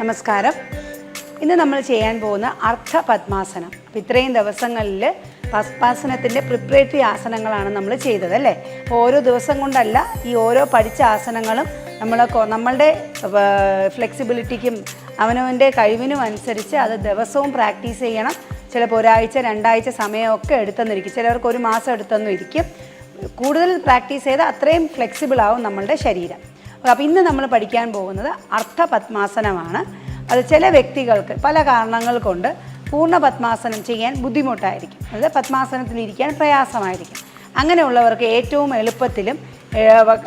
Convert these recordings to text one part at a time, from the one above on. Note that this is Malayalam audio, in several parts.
നമസ്കാരം. ഇന്ന് നമ്മൾ ചെയ്യാൻ പോകുന്ന അർദ്ധ പത്മാസനം അപ്പം ഇത്രയും ദിവസങ്ങളിൽ പത്മാസനത്തിന്റെ പ്രിപ്പറേറ്ററി ആസനങ്ങളാണ് നമ്മൾ ചെയ്തത് അല്ലേ? ഓരോ ദിവസം കൊണ്ടല്ല ഈ ഓരോ പഠിച്ച ആസനങ്ങളും നമ്മളെ നമ്മളുടെ ഫ്ലെക്സിബിലിറ്റിക്കും അവനവന്റെ കഴിവിനും അനുസരിച്ച് അത് ദിവസവും പ്രാക്ടീസ് ചെയ്യണം. ചിലപ്പോൾ ഒരാഴ്ച രണ്ടാഴ്ച സമയമൊക്കെ എടുത്തെന്നിരിക്കും ചിലവർക്ക് ഒരു മാസം എടുത്തെന്നും ഇരിക്കും കൂടുതൽ പ്രാക്ടീസ് ചെയ്താൽ അത്രയും ഫ്ലെക്സിബിൾ ആവും നമ്മളുടെ ശരീരം. അപ്പോൾ ഇന്ന് നമ്മൾ പഠിക്കാൻ പോകുന്നത് അർത്ഥ പത്മാസനമാണ് അത് ചില വ്യക്തികൾക്ക് പല കാരണങ്ങൾ കൊണ്ട് പൂർണ പത്മാസനം ചെയ്യാൻ ബുദ്ധിമുട്ടായിരിക്കും. അതായത് പത്മാസനത്തിലിരിക്കാൻ പ്രയാസമായിരിക്കും. അങ്ങനെയുള്ളവർക്ക് ഏറ്റവും എളുപ്പത്തിലും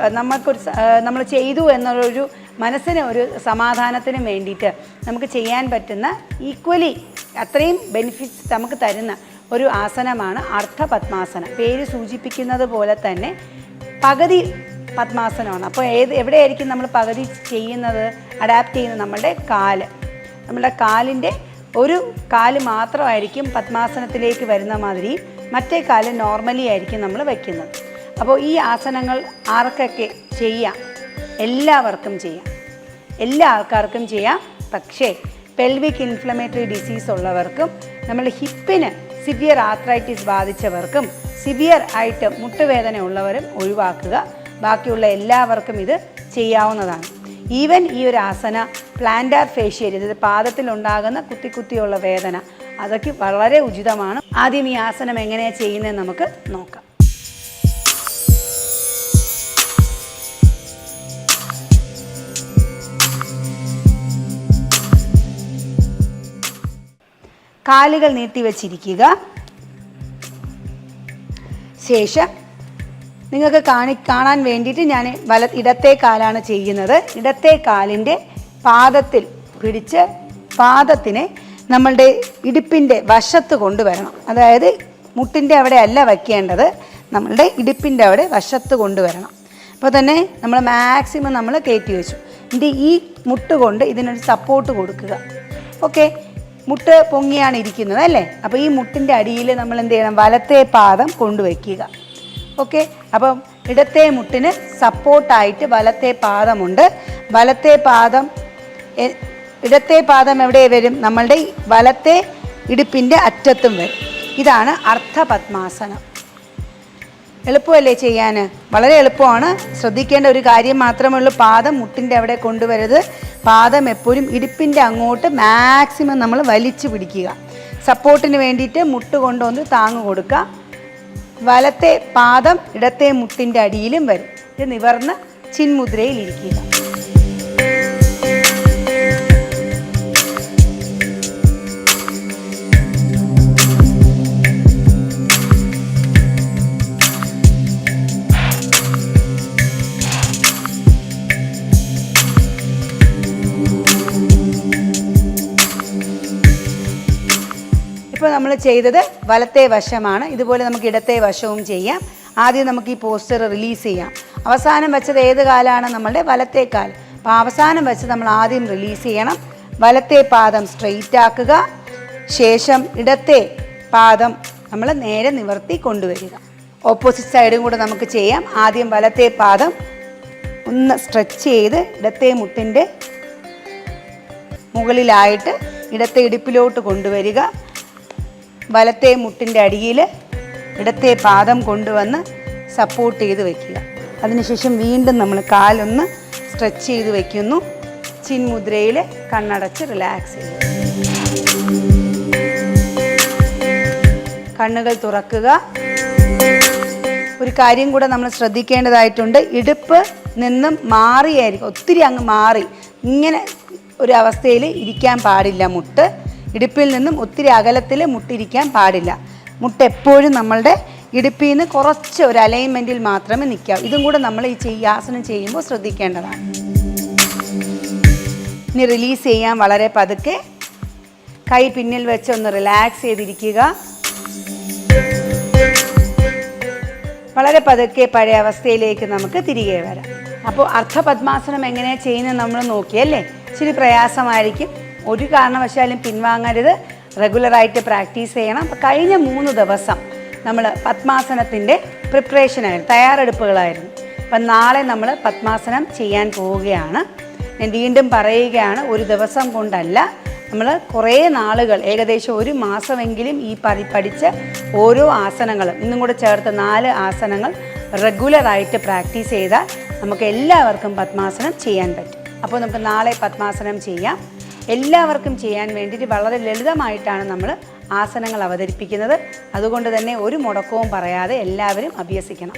നമുക്കൊരു നമ്മൾ ചെയ്തു എന്നുള്ളൊരു മനസ്സിന് ഒരു സമാധാനത്തിനും വേണ്ടിയിട്ട് നമുക്ക് ചെയ്യാൻ പറ്റുന്ന ഈക്വലി അത്രയും ബെനിഫിറ്റ്സ് നമുക്ക് തരുന്ന ഒരു ആസനമാണ് അർത്ഥ പത്മാസനം പേര് സൂചിപ്പിക്കുന്നത് പോലെ തന്നെ പകുതി പത്മാസനമാണ്. അപ്പോൾ ഏത് എവിടെയായിരിക്കും നമ്മൾ പകുതി ചെയ്യുന്നത് അഡാപ്റ്റ് ചെയ്യുന്നത്? നമ്മളുടെ കാൽ. നമ്മുടെ കാലിന്റെ ഒരു കാൽ മാത്രമായിരിക്കും പത്മാസനത്തിലേക്ക് വരുന്ന മാതിരി മറ്റേ കാൽ നോർമലി ആയിരിക്കും നമ്മൾ വയ്ക്കുന്നത് അപ്പോൾ ഈ ആസനങ്ങൾ ആർക്കൊക്കെ ചെയ്യാം? എല്ലാവർക്കും ചെയ്യാം. എല്ലാ ആൾക്കാർക്കും ചെയ്യാം. പക്ഷേ പെൽവിക് ഇൻഫ്ലമേറ്ററി ഡിസീസ് ഉള്ളവർക്കും നമ്മൾ ഹിപ്പിന് സിവിയർ ആർത്രൈറ്റിസ് ബാധിച്ചവർക്കും സിവിയർ ആയിട്ട് മുട്ടുവേദന ഉള്ളവരും ഒഴിവാക്കുക. ബാക്കിയുള്ള എല്ലാവർക്കും ഇത് ചെയ്യാവുന്നതാണ്. ഈവൻ ഈ ഒരു ആസന പ്ലാന്റാർ ഫേഷ്യൽ അതായത് പാദത്തിലുണ്ടാകുന്ന കുത്തി കുത്തിയുള്ള വേദന അതൊക്കെ വളരെ ഉചിതമാണ്. ആദ്യം ഈ ആസനം എങ്ങനെയാണ് ചെയ്യുന്നത് നമുക്ക് നോക്കാം. കാലുകൾ നീട്ടി വച്ചിരിക്കുക. ശേഷം നിങ്ങൾക്ക് കാണി കാണാൻ വേണ്ടിയിട്ട് ഞാൻ വല ഇടത്തെ കാലാണ് ചെയ്യുന്നത്. ഇടത്തെ കാലിന്റെ പാദത്തിൽ പിടിച്ച് പാദത്തിനെ നമ്മളുടെ ഇടുപ്പിന്റെ വശത്ത് കൊണ്ടുവരണം. അതായത് മുട്ടിന്റെ അവിടെ അല്ല വയ്ക്കേണ്ടത്. നമ്മളുടെ ഇടുപ്പിന്റെ അവിടെ വശത്ത് കൊണ്ടുവരണം. അപ്പോൾ തന്നെ നമ്മൾ മാക്സിമം നമ്മൾ കയറ്റി വെച്ചു. ഇതിന്റെ ഈ മുട്ട് കൊണ്ട് ഇതിനൊരു സപ്പോർട്ട് കൊടുക്കുക. ഓക്കെ? മുട്ട് പൊങ്ങിയാണ് ഇരിക്കുന്നത് അല്ലേ? അപ്പോൾ ഈ മുട്ടിന്റെ അടിയിൽ നമ്മൾ എന്ത് ചെയ്യണം? വലത്തെ പാദം കൊണ്ടുവയ്ക്കുക. ഓക്കെ? അപ്പം ഇടത്തെ മുട്ടിന് സപ്പോർട്ടായിട്ട് വലത്തെ പാദമുണ്ട്. വലത്തെ പാദം ഇടത്തെ പാദം എവിടെ വരും? നമ്മളുടെ വലത്തെ ഇടുപ്പിന്റെ അറ്റത്തും വരും. ഇതാണ് അർദ്ധ പത്മാസനം എളുപ്പമല്ലേ ചെയ്യാൻ വളരെ എളുപ്പമാണ്. ശ്രദ്ധിക്കേണ്ട ഒരു കാര്യം മാത്രമേ ഉള്ളൂ. പാദം മുട്ടിന്റെ അവിടെ കൊണ്ടുവരരുത്. പാദം എപ്പോഴും ഇടുപ്പിന്റെ അങ്ങോട്ട് മാക്സിമം നമ്മൾ വലിച്ചു പിടിക്കുക. സപ്പോർട്ടിന് വേണ്ടിയിട്ട് മുട്ട് കൊണ്ടുവന്ന് താങ്ങ് കൊടുക്കുക. വലത്തെ പാദം ഇടത്തെ മുട്ടിന്റെ അടിയിലും വരും. ഇത് നിവർന്ന് ചിന്മുദ്രയിൽ ഇപ്പോൾ നമ്മൾ ചെയ്തത് വലത്തെ വശമാണ്. ഇതുപോലെ നമുക്ക് ഇടത്തെ വശവും ചെയ്യാം. ആദ്യം നമുക്ക് ഈ പോസ്റ്റർ റിലീസ് ചെയ്യാം. അവസാനം വെച്ചത് ഏത് കാലാണ്? നമ്മളുടെ വലത്തെ കാൽ. അപ്പോൾ അവസാനം വെച്ച് നമ്മൾ ആദ്യം റിലീസ് ചെയ്യണം. വലത്തെ പാദം സ്ട്രെയിറ്റ് ആക്കുക. ശേഷം ഇടത്തെ പാദം നമ്മൾ നേരെ നിവർത്തി കൊണ്ടുവരിക. ഓപ്പോസിറ്റ് സൈഡും കൂടെ നമുക്ക് ചെയ്യാം. ആദ്യം വലത്തെ പാദം ഒന്ന് സ്ട്രെച്ച് ചെയ്ത് ഇടത്തെ മുട്ടിന്റെ മുകളിലായിട്ട് ഇടത്തെ ഇടുപ്പിലോട്ട് കൊണ്ടുവരിക. വലത്തെ മുട്ടിന്റെ അടിയിൽ ഇടത്തെ പാദം കൊണ്ടുവന്ന് സപ്പോർട്ട് ചെയ്ത് വയ്ക്കുക അതിനുശേഷം വീണ്ടും നമ്മൾ കാലൊന്ന് സ്ട്രെച്ച് ചെയ്ത് വയ്ക്കുന്നു ചിൻമുദ്രയിൽ കണ്ണടച്ച് റിലാക്സ് ചെയ്യുക. കണ്ണുകൾ തുറക്കുക. ഒരു കാര്യം കൂടെ നമ്മൾ ശ്രദ്ധിക്കേണ്ടതായിട്ടുണ്ട്. ഇടുപ്പ് നിന്നും മാറിയായിരിക്കും. ഒത്തിരി അങ്ങ് മാറി. ഇങ്ങനെ ഒരു അവസ്ഥയിൽ ഇരിക്കാൻ പാടില്ല മുട്ട്. ഇടുപ്പിൽ നിന്നും ഒത്തിരി അകലത്തിൽ മുട്ടിരിക്കാൻ പാടില്ല. മുട്ട എപ്പോഴും നമ്മളുടെ ഇടുപ്പിൽ നിന്ന് കുറച്ച് ഒരു അലൈൻമെന്റിൽ മാത്രമേ നിൽക്കാവൂ. ഇതും കൂടെ നമ്മൾ ഈ ചെയ്യ ആസനം ചെയ്യുമ്പോൾ ശ്രദ്ധിക്കേണ്ടതാണ്. ഇനി റിലീസ് ചെയ്യാൻ വളരെ പതുക്കെ കൈ പിന്നിൽ വെച്ച് ഒന്ന് റിലാക്സ് ചെയ്തിരിക്കുക. വളരെ പതുക്കെ പഴയ അവസ്ഥയിലേക്ക് നമുക്ക് തിരികെ വരാം. അപ്പോൾ അർത്ഥപദ്മാസനം എങ്ങനെയാണ് ചെയ്യുന്നത് നമ്മൾ നോക്കിയല്ലേ? ഇച്ചിരി പ്രയാസമായിരിക്കും. ഒരു കാരണവശാലും പിൻവാങ്ങരുത്. റെഗുലറായിട്ട് പ്രാക്ടീസ് ചെയ്യണം. അപ്പോൾ കഴിഞ്ഞ മൂന്ന് ദിവസം നമ്മൾ പത്മാസനത്തിന്റെ പ്രിപ്പറേഷനായിരുന്നു തയ്യാറെടുപ്പുകളായിരുന്നു. അപ്പം നാളെ നമ്മൾ പത്മാസനം ചെയ്യാൻ പോവുകയാണ്. ഞാൻ വീണ്ടും പറയുകയാണ് ഒരു ദിവസം കൊണ്ടല്ല നമ്മൾ കുറേ നാളുകൾ ഏകദേശം ഒരു മാസമെങ്കിലും ഈ പതി പഠിച്ച ഓരോ ആസനങ്ങളും ഇന്നും കൂടെ ചേർത്ത് നാല് ആസനങ്ങൾ റെഗുലറായിട്ട് പ്രാക്ടീസ് ചെയ്താൽ നമുക്ക് എല്ലാവർക്കും പത്മാസനം ചെയ്യാൻ പറ്റും. അപ്പോൾ നമുക്ക് നാളെ പത്മാസനം ചെയ്യാം. എല്ലാവർക്കും ചെയ്യാൻ വേണ്ടിയിട്ട് വളരെ ലളിതമായിട്ടാണ് നമ്മൾ ആസനങ്ങൾ അവതരിപ്പിക്കുന്നത്. അതുകൊണ്ട് തന്നെ ഒരു മുടക്കവും പറയാതെ എല്ലാവരും അഭ്യസിക്കണം.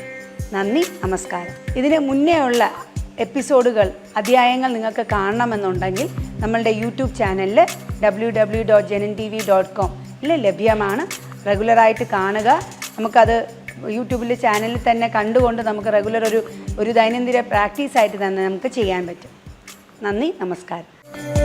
നന്ദി നമസ്കാരം. ഇതിന് മുന്നേ ഉള്ള എപ്പിസോഡുകൾ അധ്യായങ്ങൾ നിങ്ങൾക്ക് കാണണമെന്നുണ്ടെങ്കിൽ നമ്മളുടെ യൂട്യൂബ് ചാനലിൽ W W dot Janam T V dot കോമിൽ ലഭ്യമാണ്. റെഗുലറായിട്ട് കാണുക. നമുക്കത് യൂട്യൂബിൽ ചാനലിൽ തന്നെ കണ്ടുകൊണ്ട് നമുക്ക് റെഗുലർ ഒരു ഒരു ദൈനംദിന പ്രാക്ടീസായിട്ട് തന്നെ നമുക്ക് ചെയ്യാൻ പറ്റും. നന്ദി നമസ്കാരം.